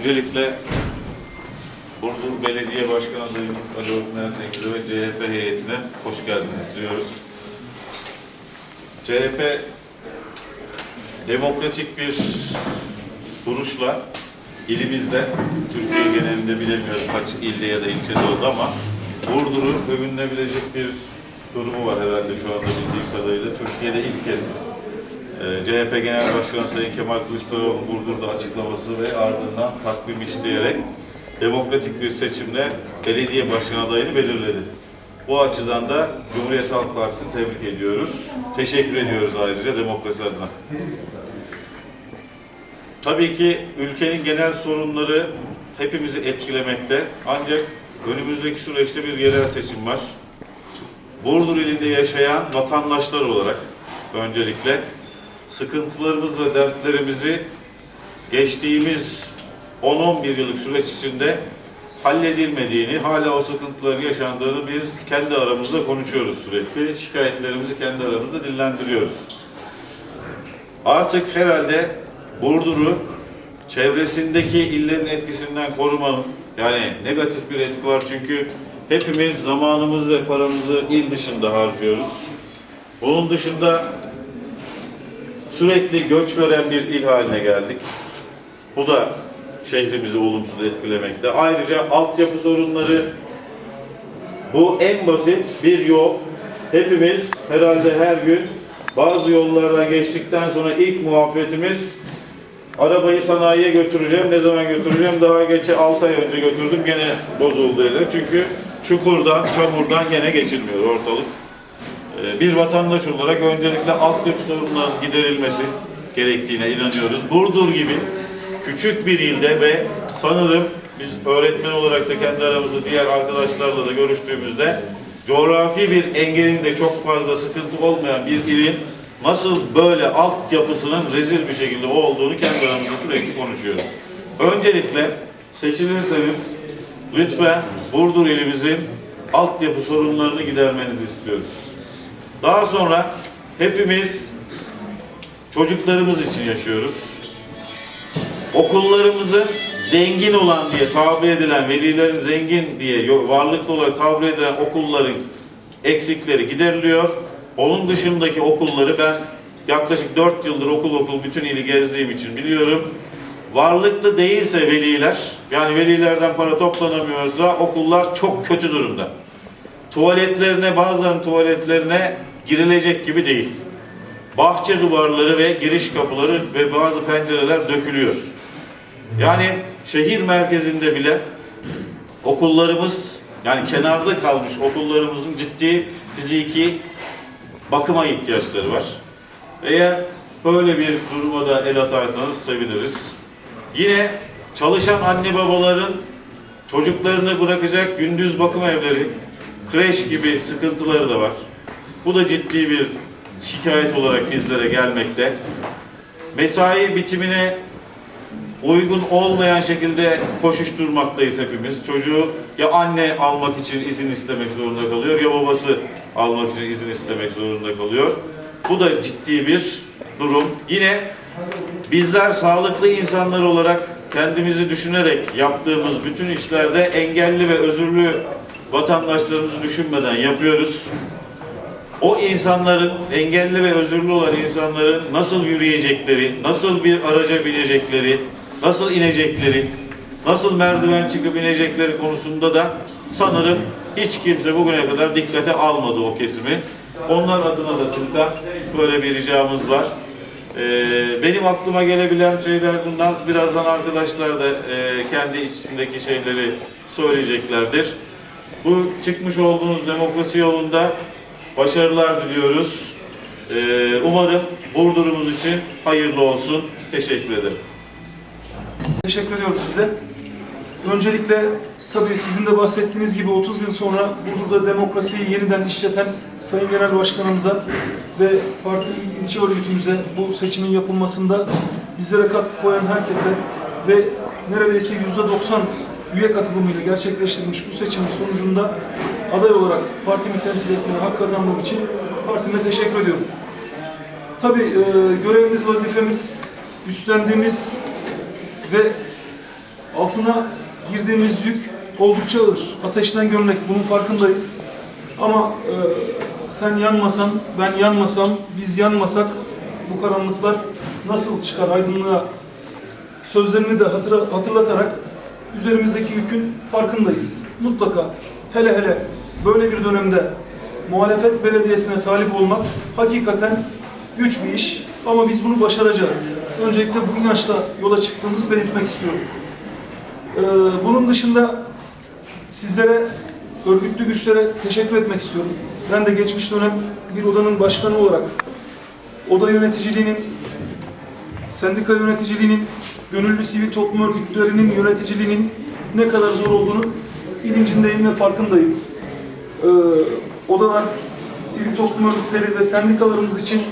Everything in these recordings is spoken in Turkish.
Öncelikle Burdur Belediye Başkanı Sayın Ali Orkun Ertekli ve CHP heyetine hoş geldiniz diyoruz. CHP demokratik bir duruşla ilimizde, Türkiye genelinde bilemiyoruz kaç ilde ya da ilçede oldu ama Burdur'u övünülebilecek bir durumu var herhalde şu anda bildiğim kadarıyla. Türkiye'de ilk kez ee, CHP Genel Başkanı Sayın Kemal Kılıçdaroğlu'nun Burdur'da açıklaması ve ardından takvim işleyerek demokratik bir seçimle belediye başkan adayını belirledi. Bu açıdan da Cumhuriyet Halk Partisi'ni tebrik ediyoruz. Teşekkür ediyoruz ayrıca demokrasi adına. Tabii ki ülkenin genel sorunları hepimizi etkilemekte. Ancak önümüzdeki süreçte bir yerel seçim var. Burdur ilinde yaşayan vatandaşlar olarak öncelikle sıkıntılarımız ve dertlerimizi geçtiğimiz 10-11 yıllık süreç içinde halledilmediğini, hala o sıkıntıların yaşandığını biz kendi aramızda konuşuyoruz sürekli. Şikayetlerimizi kendi aramızda dillendiriyoruz. Artık herhalde Burdur'u çevresindeki illerin etkisinden korumanın, yani negatif bir etki var çünkü hepimiz zamanımızı ve paramızı il dışında harcıyoruz. Bunun dışında sürekli göç veren bir il haline geldik. Bu da şehrimizi olumsuz etkilemekte. Ayrıca altyapı sorunları bu en basit bir yol. Hepimiz herhalde her gün bazı yollardan geçtikten sonra ilk muhabbetimiz arabayı sanayiye götüreceğim. Ne zaman götüreceğim? Daha geçe 6 ay önce götürdüm. Gene bozuldu dedi. Çünkü çukurdan, çamurdan gene geçilmiyor ortalık. Ee, bir vatandaş olarak öncelikle altyapı sorunlarının giderilmesi gerektiğine inanıyoruz. Burdur gibi küçük bir ilde ve sanırım biz öğretmen olarak da kendi aramızda diğer arkadaşlarla da görüştüğümüzde coğrafi bir engelin de çok fazla sıkıntı olmayan bir ilin nasıl böyle altyapısının rezil bir şekilde olduğunu kendi aramızda sürekli konuşuyoruz. Öncelikle seçilirseniz lütfen Burdur ilimizin altyapı sorunlarını gidermenizi istiyoruz. Daha sonra hepimiz çocuklarımız için yaşıyoruz. Okullarımızı zengin olan diye tabir edilen, velilerin zengin diye varlıklı olarak tabir edilen okulların eksikleri gideriliyor. Onun dışındaki okulları ben yaklaşık 4 yıldır okul okul bütün ili gezdiğim için biliyorum. Varlıklı değilse veliler, yani velilerden para toplanamıyorsa okullar çok kötü durumda tuvaletlerine bazılarının tuvaletlerine girilecek gibi değil. Bahçe duvarları ve giriş kapıları ve bazı pencereler dökülüyor. Yani şehir merkezinde bile okullarımız yani kenarda kalmış okullarımızın ciddi fiziki bakıma ihtiyaçları var. Eğer böyle bir duruma da el atarsanız seviniriz. Yine çalışan anne babaların çocuklarını bırakacak gündüz bakım evleri, kreş gibi sıkıntıları da var. Bu da ciddi bir şikayet olarak bizlere gelmekte. Mesai bitimine uygun olmayan şekilde koşuşturmaktayız hepimiz. Çocuğu ya anne almak için izin istemek zorunda kalıyor ya babası almak için izin istemek zorunda kalıyor. Bu da ciddi bir durum. Yine bizler sağlıklı insanlar olarak kendimizi düşünerek yaptığımız bütün işlerde engelli ve özürlü vatandaşlarımızı düşünmeden yapıyoruz. O insanların, engelli ve özürlü olan insanların nasıl yürüyecekleri, nasıl bir araca binecekleri, nasıl inecekleri, nasıl merdiven çıkıp inecekleri konusunda da sanırım hiç kimse bugüne kadar dikkate almadı o kesimi. Onlar adına da sizden böyle bir ricamız var. Ee, benim aklıma gelebilen şeyler bunlar. Birazdan arkadaşlar da e, kendi içindeki şeyleri söyleyeceklerdir. Bu çıkmış olduğunuz demokrasi yolunda başarılar diliyoruz. Ee, umarım Burdur'umuz için hayırlı olsun. Teşekkür ederim. Teşekkür ediyorum size. Öncelikle Tabii sizin de bahsettiğiniz gibi 30 yıl sonra Burdur'da demokrasiyi yeniden işleten Sayın Genel Başkanımıza ve parti il- ilçe örgütümüze bu seçimin yapılmasında bizlere katkı koyan herkese ve neredeyse %90 üye katılımıyla gerçekleştirilmiş bu seçimin sonucunda aday olarak partimi temsil etmeye hak kazandığım için partime teşekkür ediyorum. Tabii e, görevimiz, vazifemiz, üstlendiğimiz ve altına girdiğimiz yük oldukça ağır. Ateşten gömlek bunun farkındayız. Ama e, sen yanmasan, ben yanmasam, biz yanmasak bu karanlıklar nasıl çıkar aydınlığa sözlerini de hatırlatarak üzerimizdeki yükün farkındayız. Mutlaka hele hele böyle bir dönemde muhalefet belediyesine talip olmak hakikaten güç bir iş ama biz bunu başaracağız. Öncelikle bu inançla yola çıktığımızı belirtmek istiyorum. Ee, bunun dışında sizlere, örgütlü güçlere teşekkür etmek istiyorum. Ben de geçmiş dönem bir odanın başkanı olarak oda yöneticiliğinin, sendika yöneticiliğinin, gönüllü sivil toplum örgütlerinin yöneticiliğinin ne kadar zor olduğunu bilincindeyim ve farkındayım. Ee, odalar, sivil toplum örgütleri ve sendikalarımız için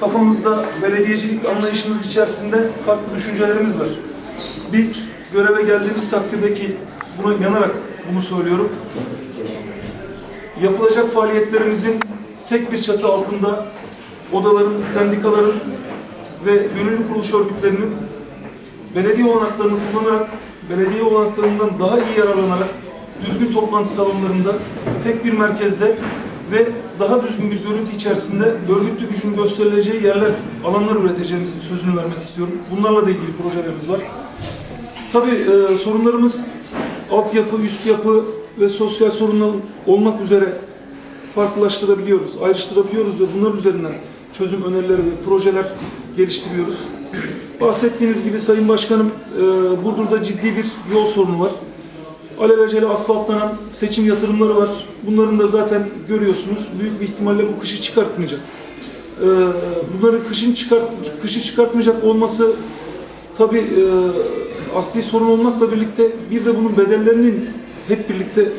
kafamızda belediyecilik anlayışımız içerisinde farklı düşüncelerimiz var. Biz göreve geldiğimiz takdirde ki buna inanarak bunu söylüyorum. Yapılacak faaliyetlerimizin tek bir çatı altında odaların, sendikaların ve gönüllü kuruluş örgütlerinin belediye olanaklarını kullanarak, belediye olanaklarından daha iyi yararlanarak düzgün toplantı salonlarında tek bir merkezde ve daha düzgün bir görüntü içerisinde örgütlü gücün gösterileceği yerler, alanlar üreteceğimizin sözünü vermek istiyorum. Bunlarla da ilgili projelerimiz var. Tabii e, sorunlarımız altyapı, üst yapı ve sosyal sorunlar olmak üzere farklılaştırabiliyoruz, ayrıştırabiliyoruz ve bunlar üzerinden çözüm önerileri ve projeler geliştiriyoruz. Bahsettiğiniz gibi Sayın Başkanım, e, Burdur'da ciddi bir yol sorunu var. Alelacele asfaltlanan seçim yatırımları var. Bunların da zaten görüyorsunuz. Büyük bir ihtimalle bu kışı çıkartmayacak. E, bunların kışın çıkart, kışı çıkartmayacak olması tabii e, asli sorun olmakla birlikte bir de bunun bedellerinin hep birlikte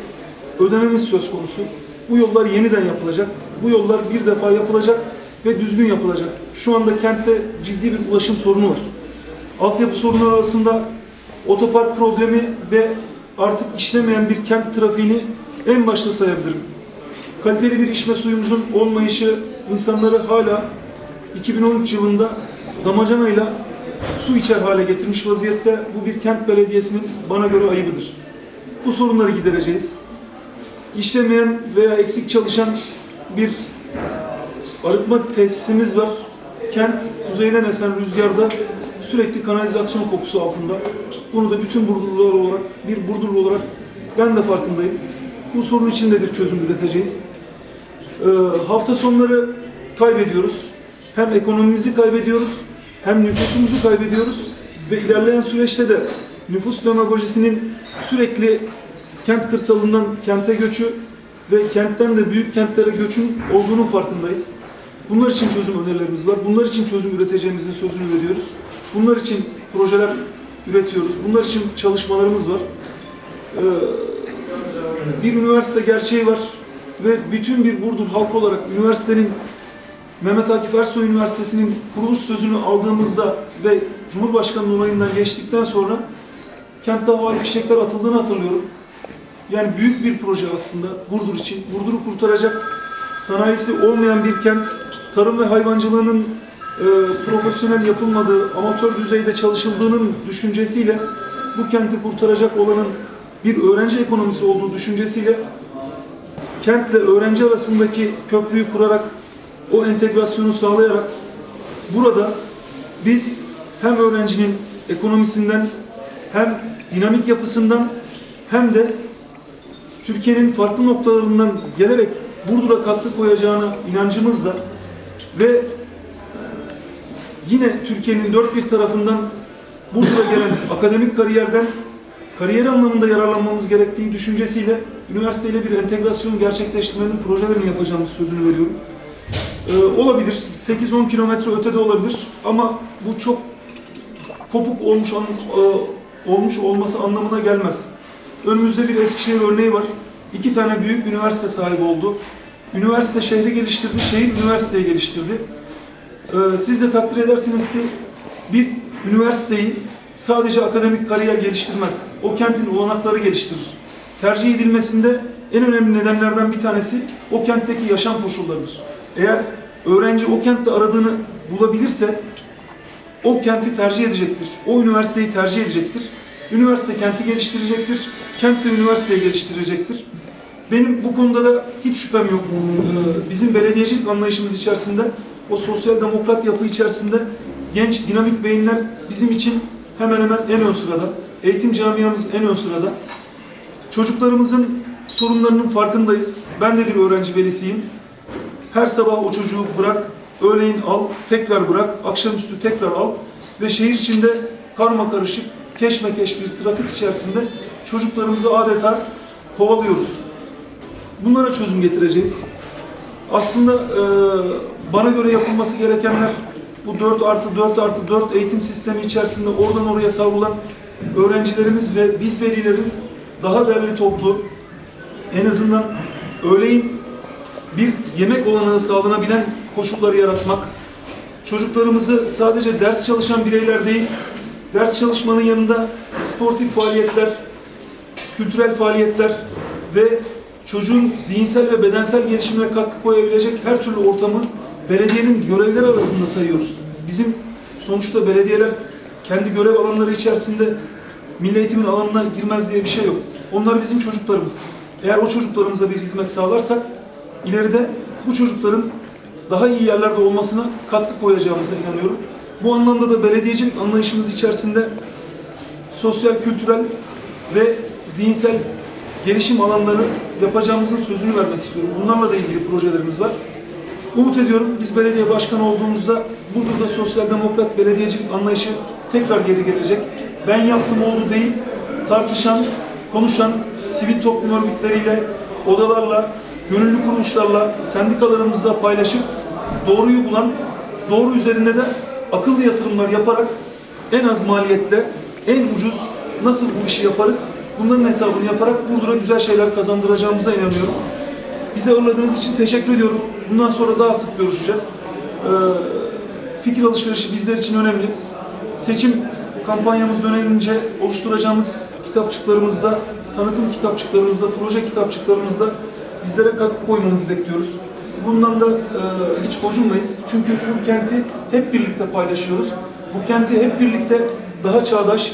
ödememiz söz konusu. Bu yollar yeniden yapılacak. Bu yollar bir defa yapılacak ve düzgün yapılacak. Şu anda kentte ciddi bir ulaşım sorunu var. Altyapı sorunları arasında otopark problemi ve artık işlemeyen bir kent trafiğini en başta sayabilirim. Kaliteli bir içme suyumuzun olmayışı insanları hala 2013 yılında damacanayla su içer hale getirmiş vaziyette. Bu bir kent belediyesinin bana göre ayıbıdır. Bu sorunları gidereceğiz. İşlemeyen veya eksik çalışan bir arıtma tesisimiz var. Kent kuzeyden esen rüzgarda sürekli kanalizasyon kokusu altında. Bunu da bütün Burdurlular olarak, bir Burdurlu olarak ben de farkındayım. Bu sorun için de bir çözüm üreteceğiz. Ee, hafta sonları kaybediyoruz. Hem ekonomimizi kaybediyoruz, hem nüfusumuzu kaybediyoruz ve ilerleyen süreçte de nüfus demagojisinin sürekli kent kırsalından kente göçü ve kentten de büyük kentlere göçün olduğunun farkındayız. Bunlar için çözüm önerilerimiz var. Bunlar için çözüm üreteceğimizin sözünü veriyoruz. Bunlar için projeler üretiyoruz. Bunlar için çalışmalarımız var. Ee, bir üniversite gerçeği var ve bütün bir Burdur halkı olarak üniversitenin Mehmet Akif Ersoy Üniversitesi'nin kuruluş sözünü aldığımızda ve Cumhurbaşkanı onayından geçtikten sonra kentte havai fişekler atıldığını hatırlıyorum. Yani büyük bir proje aslında Burdur için. Burdur'u kurtaracak sanayisi olmayan bir kent, tarım ve hayvancılığının e, profesyonel yapılmadığı, amatör düzeyde çalışıldığının düşüncesiyle bu kenti kurtaracak olanın bir öğrenci ekonomisi olduğu düşüncesiyle kentle öğrenci arasındaki köprüyü kurarak o entegrasyonu sağlayarak burada biz hem öğrencinin ekonomisinden hem dinamik yapısından hem de Türkiye'nin farklı noktalarından gelerek Burdur'a katkı koyacağına inancımızla ve yine Türkiye'nin dört bir tarafından Burdur'a gelen akademik kariyerden kariyer anlamında yararlanmamız gerektiği düşüncesiyle üniversiteyle bir entegrasyon gerçekleştirmenin projelerini yapacağımız sözünü veriyorum. Ee, olabilir, 8-10 kilometre ötede olabilir ama bu çok kopuk olmuş an- e, olmuş olması anlamına gelmez. önümüzde bir Eskişehir örneği var. İki tane büyük üniversite sahibi oldu. Üniversite şehri geliştirdi, şehir üniversiteyi geliştirdi. Ee, siz de takdir edersiniz ki bir üniversiteyi sadece akademik kariyer geliştirmez. O kentin olanakları geliştirir. Tercih edilmesinde en önemli nedenlerden bir tanesi o kentteki yaşam koşullarıdır. Eğer öğrenci o kentte aradığını bulabilirse o kenti tercih edecektir. O üniversiteyi tercih edecektir. Üniversite kenti geliştirecektir. Kent de üniversiteyi geliştirecektir. Benim bu konuda da hiç şüphem yok. Ee, Bizim belediyecilik anlayışımız içerisinde, o sosyal demokrat yapı içerisinde genç, dinamik beyinler bizim için hemen hemen en ön sırada. Eğitim camiamız en ön sırada. Çocuklarımızın sorunlarının farkındayız. Ben de bir öğrenci velisiyim. Her sabah o çocuğu bırak, öğleyin al, tekrar bırak, akşamüstü tekrar al ve şehir içinde karma karışık, keşmekeş bir trafik içerisinde çocuklarımızı adeta kovalıyoruz. Bunlara çözüm getireceğiz. Aslında e, bana göre yapılması gerekenler bu 4 artı 4 artı 4 eğitim sistemi içerisinde oradan oraya savrulan öğrencilerimiz ve biz velilerin daha derli toplu en azından öğleyin bir yemek olanağı sağlanabilen koşulları yaratmak, çocuklarımızı sadece ders çalışan bireyler değil, ders çalışmanın yanında sportif faaliyetler, kültürel faaliyetler ve çocuğun zihinsel ve bedensel gelişimine katkı koyabilecek her türlü ortamı belediyenin görevleri arasında sayıyoruz. Bizim sonuçta belediyeler kendi görev alanları içerisinde milli eğitimin alanına girmez diye bir şey yok. Onlar bizim çocuklarımız. Eğer o çocuklarımıza bir hizmet sağlarsak ileride bu çocukların daha iyi yerlerde olmasına katkı koyacağımıza inanıyorum. Bu anlamda da belediyecilik anlayışımız içerisinde sosyal, kültürel ve zihinsel gelişim alanları yapacağımızın sözünü vermek istiyorum. Bunlarla da ilgili projelerimiz var. Umut ediyorum biz belediye başkanı olduğumuzda Burdur'da sosyal demokrat belediyecilik anlayışı tekrar geri gelecek. Ben yaptım oldu değil, tartışan, konuşan, sivil toplum örgütleriyle, odalarla, gönüllü kuruluşlarla, sendikalarımızla paylaşıp doğruyu bulan, doğru üzerinde de akıllı yatırımlar yaparak en az maliyette, en ucuz nasıl bu işi yaparız? Bunların hesabını yaparak Burdur'a güzel şeyler kazandıracağımıza inanıyorum. Bizi ağırladığınız için teşekkür ediyorum. Bundan sonra daha sık görüşeceğiz. Ee, fikir alışverişi bizler için önemli. Seçim kampanyamız dönemince oluşturacağımız kitapçıklarımızda, tanıtım kitapçıklarımızda, proje kitapçıklarımızda bizlere katkı koymanızı bekliyoruz. Bundan da e, hiç gocunmayız. Çünkü bu kenti hep birlikte paylaşıyoruz. Bu kenti hep birlikte daha çağdaş,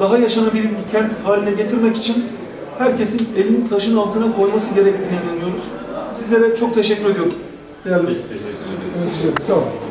daha yaşanabilir bir kent haline getirmek için herkesin elini taşın altına koyması gerektiğine inanıyoruz. Sizlere çok teşekkür ediyorum. Değerli. Biz teşekkür ederiz. Sağ olun.